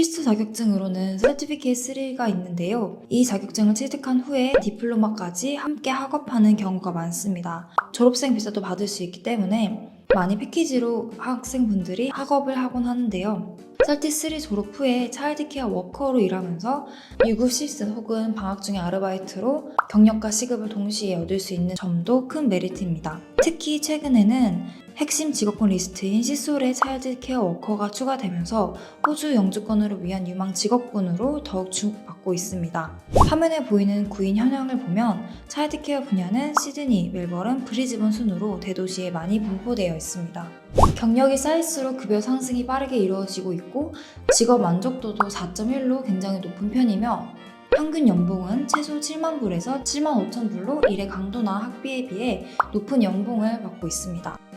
필수 자격증으로는 서티피케이트 3가 있는데요. 이 자격증을 취득한 후에 디플로마까지 함께 학업하는 경우가 많습니다. 졸업생 비자도 받을 수 있기 때문에 많이 패키지로 학생분들이 학업을 하곤 하는데요. 설티3 졸업 후에 차일드케어 워커로 일하면서 유급 시즌 혹은 방학 중에 아르바이트로 경력과 시급을 동시에 얻을 수 있는 점도 큰 메리트입니다. 특히 최근에는 핵심 직업군 리스트인 시솔의 차일드케어 워커가 추가되면서 호주 영주권으로 위한 유망 직업군으로 더욱 주목 받고 있습니다. 화면에 보이는 구인 현황을 보면 차일드 케어 분야는 시드니, 멜버른, 브리즈번 순으로 대도시에 많이 분포되어 있습니다. 경력이 쌓일수록 급여 상승이 빠르게 이루어지고 있고 직업 만족도도 4.1로 굉장히 높은 편이며 평균 연봉은 최소 7만 불에서 7만 5천 불로 일의 강도나 학비에 비해 높은 연봉을 받고 있습니다.